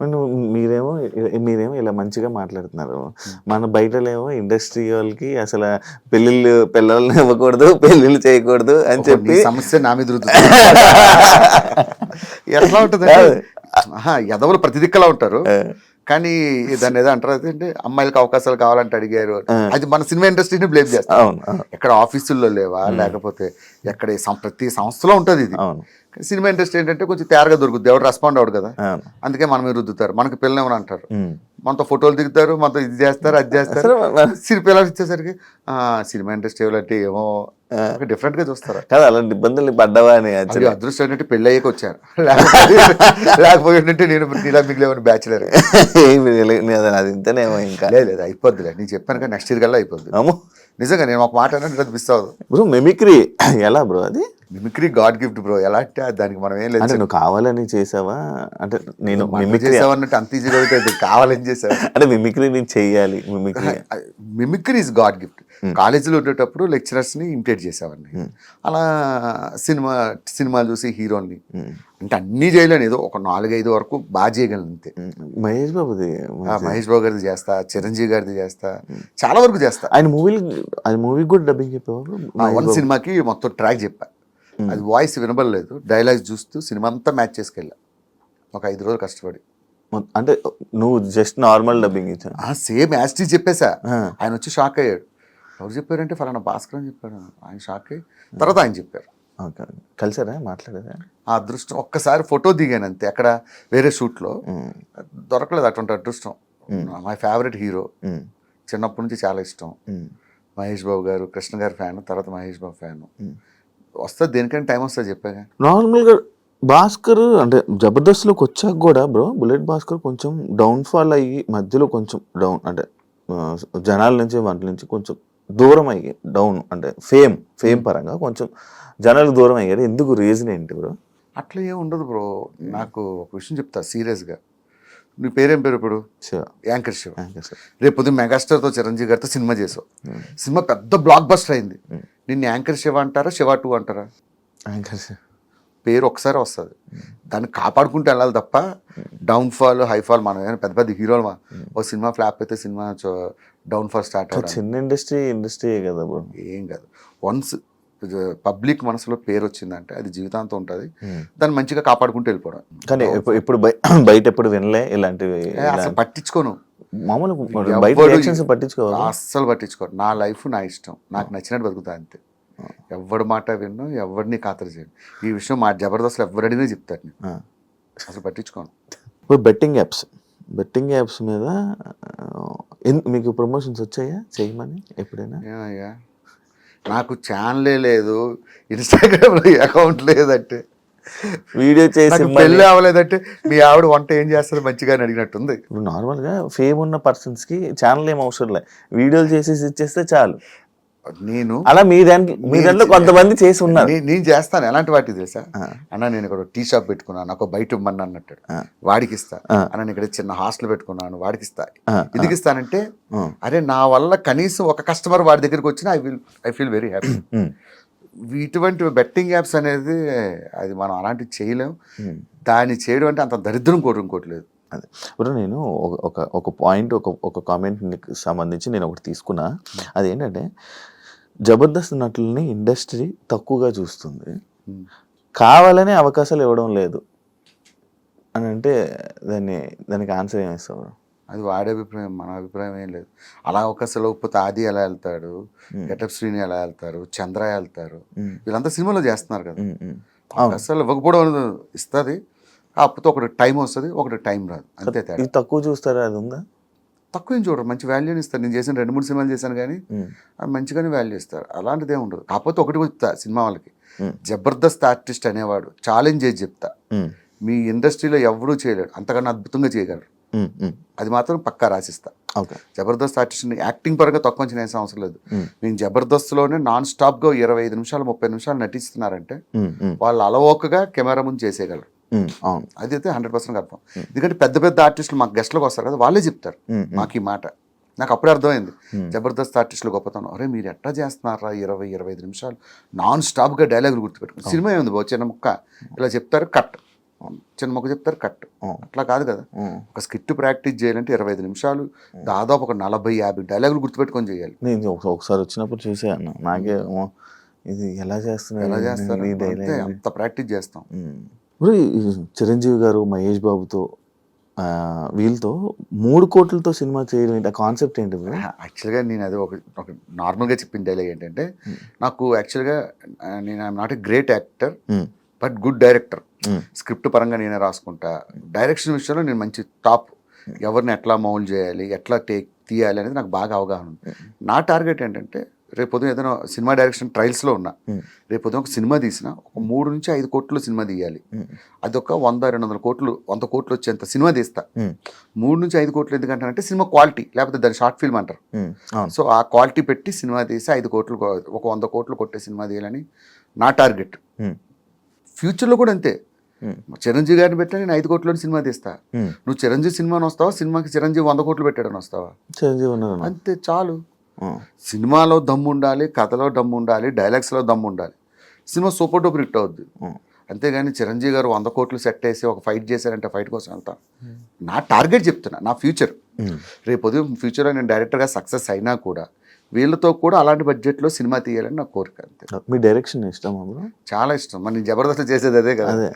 నువ్వు మీరేమో మీరేమో ఇలా మంచిగా మాట్లాడుతున్నారు. మన బయటలేమో ఇండస్ట్రీ వాళ్ళకి అసలు పెళ్ళిళ్ళు పిల్లల్ని ఇవ్వకూడదు పెళ్ళిళ్ళు చేయకూడదు అని చెప్పి సమస్య నా మీద. ఎట్లా ఉంటుంది ఎదవలు ప్రతి దిక్కలా ఉంటారు. కానీ దాన్ని ఏదో అంటారు అంటే అమ్మాయిలకు అవకాశాలు కావాలంటే అడిగారు. అది మన సినిమా ఇండస్ట్రీని బ్లేమ్ చేస్తాం ఎక్కడ ఆఫీసుల్లో లేవా? లేకపోతే ఎక్కడ ప్రతి సంస్థలో ఉంటుంది ఇది. సినిమా ఇండస్ట్రీ ఏంటంటే కొంచెం తేరగా దొరుకుతుంది ఎవరు రెస్పాండ్ అవ్వడు కదా. అందుకే మన మీద రుద్దుతారు. మనకి పిల్లలు ఏమని అంటారు. మనతో ఫోటోలు దిగుతారు మనతో ఇది చేస్తారు అది చేస్తారు. సినిమా ఆ, సినిమా ఇండస్ట్రీ అంటే ఏమో డిఫరెంట్గా చూస్తారు. కాదు అలాంటి ఇబ్బందులు పడ్డవా అని అదృష్టం ఏంటంటే పెళ్ళి అయ్యాక వచ్చారు లేకపోతే లేకపోయి ఉంటే నేను ఇలా మిగిలేమని బ్యాచులర్. అది ఇంతనేమో ఇంకా. లేదు లేదు అయిపోద్దిలే. నేను చెప్పాను కానీ నెక్స్ట్ ఇయర్ కల్లా అయిపోద్ది. అమ్మో. నిజంగా నేను ఒక మాట అది మిస్ అవ్వదు. బ్రో మెమిక్రీ ఎలా బ్రో అది? Mimicry god gift bro. ఎలా అంటే దానికి మనం ఏం అంటే లేదు నువ్వు కావాలని చేసావా? అంటే నేను మిమిక్రీ చేసామన్నట్టు అంత ఈజీగా అయితే కావాలని చేసావు? అంటే మిమిక్రీ నేను చెయ్యాలి mimicry. Mimicry is god gift కాలేజీలో ఉండేటప్పుడు లెక్చరర్స్ని ఇమిటేట్ చేసేవాడిని. అలా సినిమా సినిమాలు చూసి హీరోని అంటే అన్నీ చేయలేను ఏదో ఒక నాలుగైదు వరకు బాగా చేయగలను అంతే. మహేష్ బాబుది మహేష్. బాబు గారిది చేస్తా చిరంజీవి గారిది చేస్తా. చాలా వరకు చేస్తా. ఆయన మూవీలు ఆయన మూవీకి కూడా డబ్బింగ్ చెప్పేవారు వన్ సినిమాకి మొత్తం ట్రాక్ చెప్పా. అది వాయిస్ వినబడలేదు డైలాగ్ చూస్తూ సినిమా అంతా మ్యాచ్ చేసుకెళ్ళా. ఒక ఐదు రోజులు కష్టపడి. అంటే నువ్వు జస్ట్ నార్మల్ డబ్బింగ్ ఇచ్చా ఆ సేమ్ యాస్టీ చెప్పేశా. ఆయన వచ్చి షాక్ అయ్యాడు. ఎవరు చెప్పారంటే ఫలానా భాస్కర్ అని చెప్పాడు. ఆయన షాక్ అయ్యి తర్వాత ఆయన చెప్పారు. కలిసారా? మాట్లాడారా? ఆ అదృష్టం ఒక్కసారి ఫోటో దిగాను అంతే. అక్కడ వేరే షూట్లో. ఉమ్, దొరకలేదు అటువంటి అదృష్టం. మై ఫేవరెట్ హీరో చిన్నప్పటి నుంచి చాలా ఇష్టం. ఉమ్, మహేష్ బాబు గారు కృష్ణ గారి ఫ్యాన్ తర్వాత మహేష్ బాబు ఫ్యాన్. వస్తుంది దేనికైనా టైం వస్తుంది చెప్పాగా. నార్మల్గా భాస్కర్ అంటే జబర్దస్త్లోకి వచ్చాక కూడా బ్రో బుల్లెట్ భాస్కర్ కొంచెం డౌన్ఫాల్ అయ్యి మధ్యలో కొంచెం డౌన్ అంటే జనాల నుంచి వాటి నుంచి కొంచెం దూరం అయ్యి డౌన్ అంటే ఫేమ్ ఫేమ్ పరంగా కొంచెం జనాలు దూరం అయ్యారు. ఎందుకు? రీజన్ ఏంటి బ్రో అట్లా ఏం ఉండదు బ్రో నాకు ఒక విషయం చెప్తా సీరియస్గా నీ పేరేం పేరు ఇప్పుడు? శివ. యాంకర్ శివ. రేపు పొద్దున్న మెగాస్టార్తో చిరంజీవి గారితో సినిమా చేసావు. సినిమా పెద్ద బ్లాక్ బస్టర్ అయింది నిన్ను యాంకర్ శివ అంటారా శివ టూ అంటారా? యాంకర్ శివ. పేరు ఒకసారి వస్తుంది. దాన్ని కాపాడుకుంటూ వెళ్ళాలి తప్ప డౌన్ఫాల్ హైఫాల్ మనం ఏమైనా పెద్ద పెద్ద హీరోలు మా ఓ సినిమా ఫ్లాప్ అయితే సినిమా డౌన్ఫాల్ స్టార్ట్ అవ్వడం చిన్న ఇండస్ట్రీ ఇండస్ట్రీ కదా ఏం కాదు. వన్స్ పబ్లిక్ మనసులో పేరు వచ్చిందంటే అది జీవితాంతం ఉంటుంది. దాన్ని మంచిగా కాపాడుకుంటూ వెళ్ళిపోవడం. కానీ బయ- బయట ఎప్పుడు వినలే ఇలాంటివి అసలు పట్టించుకోను. మామూలు పట్టించుకోవాలి? అస్సలు పట్టించుకోను నా లైఫ్ నా ఇష్టం. నాకు నచ్చినట్టు బతుకుతా అంతే. ఎవరి మాట విన్ను ఎవరిని ఖాతరు చేయను. ఈ విషయం మా జబర్దస్త్లో ఎవరడినే చెప్తాను నేను. అసలు పట్టించుకోను. ఇప్పుడు బెట్టింగ్ యాప్స్. బెట్టింగ్ యాప్స్ మీద మీకు ప్రమోషన్స్ వచ్చాయా? చేయమని ఎప్పుడైనా? నాకు ఛానలే లేదు ఇన్స్టాగ్రామ్లో అకౌంట్ లేదంటే. వీడియో చేసి పెళ్ళి అవ్వలేదంటే మీ ఆవిడ వంట ఏం చేస్తుంది మంచిగా అని అడిగినట్టుంది. ఇప్పుడు నార్మల్గా ఫేమ్ ఉన్న పర్సన్స్కి ఛానల్ ఏం అవసరం లేదు వీడియోలు చేసేసి ఇచ్చేస్తే చాలు. నేను అలా మీ దానికి మీ దాంట్లో కొంతమంది చేసి ఉన్నారు. నేను చేస్తాను. ఎలాంటి వాటి తెలుసా. అన్న నేను ఇక్కడ టీ షాప్ పెట్టుకున్నాను నాకు బయట ఇమ్మని అన్నట్టు. వాడికి ఇస్తా. అన్న నేను ఇక్కడ చిన్న హాస్టల్ పెట్టుకున్నాను వాడికి ఇస్తా. ఎందుకు ఇస్తానంటే. అరే నా వల్ల కనీసం ఒక కస్టమర్ వాడి దగ్గరికి వచ్చినా I will I feel very happy. ఇటువంటి బెట్టింగ్ యాప్స్ అనేది అది మనం అలాంటివి చేయలేం. దాన్ని చేయడం అంటే అంత దరిద్రం కోరు ఇంకోటి లేదు. అదే. ఇప్పుడు నేను ఒక- ఒక ఒక పాయింట్ ఒక ఒక కామెంట్కి సంబంధించి నేను ఒకటి తీసుకున్నా. అదేంటంటే జబర్దస్త్ నటుల్ని ఇండస్ట్రీ తక్కువగా చూస్తుంది. ఉమ్. కావాలనే అవకాశాలు ఇవ్వడం లేదు. అని అంటే దాన్ని దానికి ఆన్సర్ ఏమిస్తావు అది వాడి అభిప్రాయం మన అభిప్రాయం ఏం లేదు. అలా అవకాశం లేకపోతే ఆది ఎలా వెళ్తాడు? గెటప్ శ్రీని ఎలా వెళ్తారు? చంద్ర వెళ్తారు? వీళ్ళంతా సినిమాలో చేస్తున్నారు కదా. అవకాశాలు ఇవ్వకపోవడం ఇస్తుంది. కాకపోతే ఒకటి టైం వస్తుంది ఒకటి టైం రాదు. అంతే తక్కువ చూస్తారా? అది ఉందా? తక్కువ ఏం చూడరు. మంచి వాల్యూని ఇస్తారు. నేను చేసిన రెండు మూడు సినిమాలు చేశాను కానీ మంచిగానే వాల్యూ ఇస్తారు. అలాంటిది ఏమి ఉండదు. కాకపోతే ఒకటి చెప్తా సినిమా వాళ్ళకి. జబర్దస్త్ ఆర్టిస్ట్ అనేవాడు ఛాలెంజ్ చేసి చెప్తా. మీ ఇండస్ట్రీలో ఎవరూ చేయలేడు అంతకన్నా అద్భుతంగా చేయగలరు. అది మాత్రం పక్కా రాసిస్తా. జబర్దస్త్ ఆర్టిస్ట్ని యాక్టింగ్ పరంగా తక్కువ అంచనా వేసే అవసరం లేదు. మేము. జబర్దస్త్లోనే నాన్ స్టాప్గా ఇరవై ఐదు నిమిషాలు ముప్పై నిమిషాలు నటిస్తున్నారంటే వాళ్ళు అలవోకగా కెమెరా ముందు చేసేయగలరు. అవును. అది అయితే హండ్రెడ్ పర్సెంట్ కన్ఫర్మ్. ఎందుకంటే పెద్ద పెద్ద ఆర్టిస్టులు మాకు గెస్ట్లకు వస్తారు కదా వాళ్ళే చెప్తారు ఉమ్, మాకు ఈ మాట. నాకు అప్పుడే అర్థమైంది. Hmm. జబర్దస్త్ ఆర్టిస్టులు గొప్పతనం. అరే మీరు ఎట్లా చేస్తున్నారా? ఇరవై ఇరవై ఐదు నిమిషాలు నాన్ స్టాప్గా డైలాగులు గుర్తుపెట్టుకుని. సినిమా ఏముంది బాబు? చిన్న ముక్క. ఇలా చెప్తారు కట్. చిన్న మొక్క చెప్తారు కట్. అట్లా కాదు కదా. ఒక స్కిట్ ప్రాక్టీస్ చేయాలంటే ఇరవై ఐదు నిమిషాలు దాదాపు ఒక నలభై యాభై డైలాగులు గుర్తుపెట్టుకొని చేయాలి. నేను ఒక- ఒకసారి వచ్చినప్పుడు చూసే అన్న. నాకే ఇది ఎలా చేస్తున్నారు? ఎలా చేస్తారు? అంతే ప్రాక్టీస్ చేస్తాం. ఇప్పుడు చిరంజీవి గారు మహేష్ బాబుతో వీళ్ళతో మూడు కోట్లతో సినిమా చేయడం ఏంటి? ఆ కాన్సెప్ట్ ఏంటి యాక్చువల్గా నేను అది ఒక ఒక నార్మల్గా చెప్పిన డైలాగ్ ఏంటంటే నాకు యాక్చువల్గా నేను I'm not a great actor. But good director. Script పరంగా నేనే రాసుకుంటా. డైరెక్షన్ విషయంలో నేను మంచి టాప్ ఎవరిని ఎట్లా మౌల్ చేయాలి ఎట్లా టేక్ తీయాలి అనేది నాకు బాగా అవగాహన ఉంది. నా టార్గెట్ ఏంటంటే రేపు పొద్దున ఏదైనా సినిమా డైరెక్షన్ ట్రయల్స్లో ఉన్నా. రేపు పొద్దున ఒక సినిమా తీసిన ఒక మూడు నుంచి ఐదు కోట్లు సినిమా తీయాలి. అదొక వంద రెండు వందల కోట్లు వంద కోట్లు వచ్చేంత సినిమా తీస్తా. మూడు నుంచి ఐదు కోట్లు ఎందుకంటానంటే సినిమా క్వాలిటీ లేకపోతే దాని షార్ట్ ఫిల్మ్ అంటారు సో ఆ క్వాలిటీ పెట్టి సినిమా తీసి ఐదు కోట్లు ఒక వంద కోట్లు కొట్టే సినిమా తీయాలని నా టార్గెట్. ఫ్యూచర్లో కూడా అంతే. చిరంజీవి గారిని పెట్టా నేను ఐదు కోట్ల సినిమా తీస్తా. నువ్వు చిరంజీవి సినిమాని వస్తావా సినిమాకి చిరంజీవి వంద కోట్లు పెట్టాడని వస్తావా చిరంజీవి. అంతే చాలు. సినిమాలో దమ్ము ఉండాలి కథలో దమ్ము ఉండాలి డైలాగ్స్లో దమ్ము ఉండాలి సినిమా సూపర్ డూపర్ హిట్ అవుద్ది. అంతేగాని చిరంజీవి గారు వంద కోట్లు సెట్ వేసి ఒక ఫైట్ చేశారంటే ఫైట్ కోసం వెళ్తాను నా టార్గెట్ చెప్తున్నా నా ఫ్యూచర్. రేపు ఉదయం ఫ్యూచర్లో నేను డైరెక్టర్గా సక్సెస్ అయినా కూడా వీళ్ళతో కూడా అలాంటి బడ్జెట్లో సినిమా తీయాలని నా కోరిక అంతే. మీ డైరెక్షన్ ఇష్టమా బ్రో? చాలా ఇష్టం. మరి నేను జబర్దస్త్ చేసేది అదే కదా. అదే.